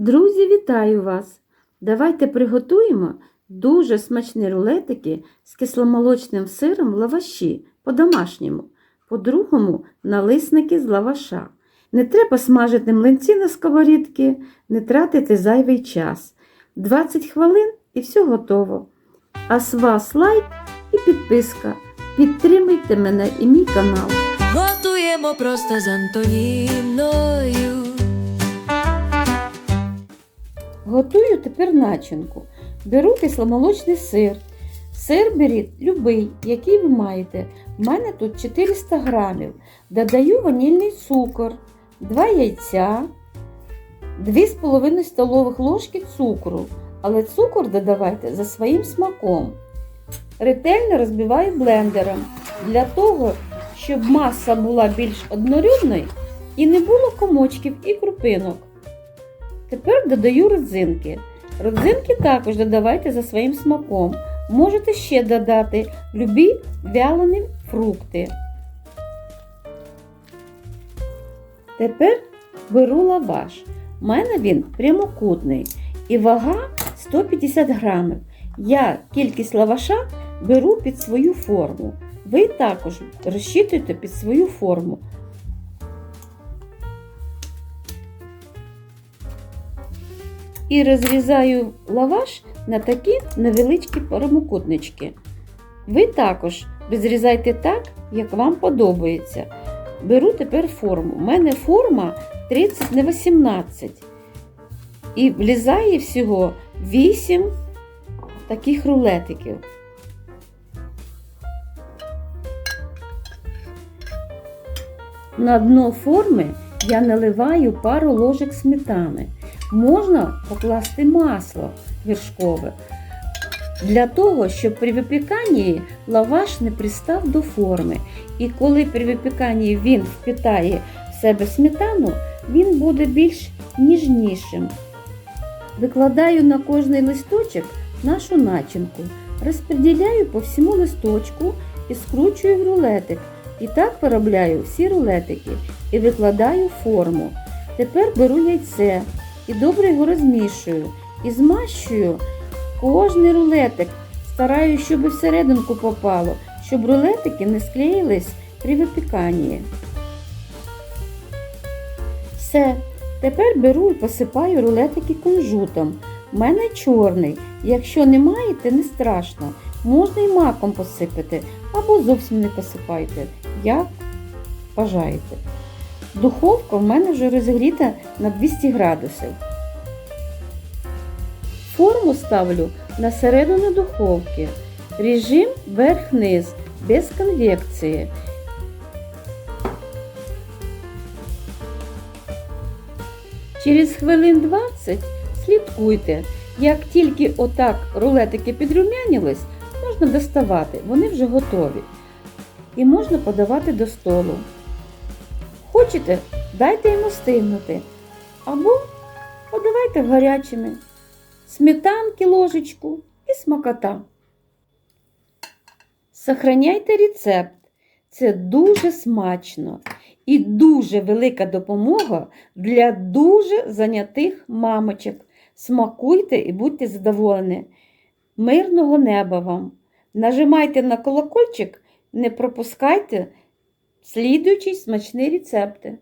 Друзі, вітаю вас! Давайте приготуємо дуже смачні рулетики з кисломолочним сиром в лаваші по-домашньому. По-другому налисники з лаваша. Не треба смажити млинці на сковорідки, не тратити зайвий час. 20 хвилин і все готово. А з вас лайк і підписка. Підтримуйте мене і мій канал. Готуємо просто з Антоніною. Готую тепер начинку. Беру кисломолочний сир. Сир беріть любий, який ви маєте. У мене тут 400 грамів. Додаю ванільний цукор, 2 яйця, 2,5 столових ложки цукру. Але цукор додавайте за своїм смаком. Ретельно розбиваю блендером для того, щоб маса була більш однорідною і не було комочків і крупинок. Тепер додаю родзинки. Родзинки також додавайте за своїм смаком. Можете ще додати любі вялені фрукти. Тепер беру лаваш. У мене він прямокутний і вага 150 грамів. Я кількість лаваша беру під свою форму. Ви також розчитуйте під свою форму. І розрізаю лаваш на такі невеличкі прямокутнички. Ви також розрізайте так, як вам подобається. Беру тепер форму. У мене форма 30 на 18. І влізає всього 8 таких рулетиків. На дно форми я наливаю пару ложок сметани. Можна покласти масло вершкове для того, щоб при випіканні лаваш не пристав до форми. І коли при випіканні він впитає в себе сметану, він буде більш ніжнішим. Викладаю на кожний листочок нашу начинку, розподіляю по всьому листочку і скручую в рулетик. І так виробляю всі рулетики і викладаю форму. Тепер беру яйце і добре його розмішую. І змащую кожний рулетик. Стараюсь, щоб всерединку попало, щоб рулетики не склеїлись при випіканні. Все. Тепер беру і посипаю рулетики кунжутом. У мене чорний. Якщо не маєте, не страшно. Можна і маком посипати, або зовсім не посипайте, як бажаєте. Духовка в мене вже розігріта на 200 градусів. Форму ставлю на середину духовки. Режим верх-низ без конвекції. Через хвилин 20 слідкуйте. Як тільки отак рулетики підрумянились, можна доставати, вони вже готові. І можна подавати до столу. Хочете, дайте йому стигнути. Або подавайте гарячими. Сметанки ложечку і смакота. Сохраняйте рецепт. Це дуже смачно і дуже велика допомога для дуже зайнятих мамочок. Смакуйте і будьте задоволені. Мирного неба вам! Нажимайте на колокольчик, не пропускайте слідуючі смачні рецепти.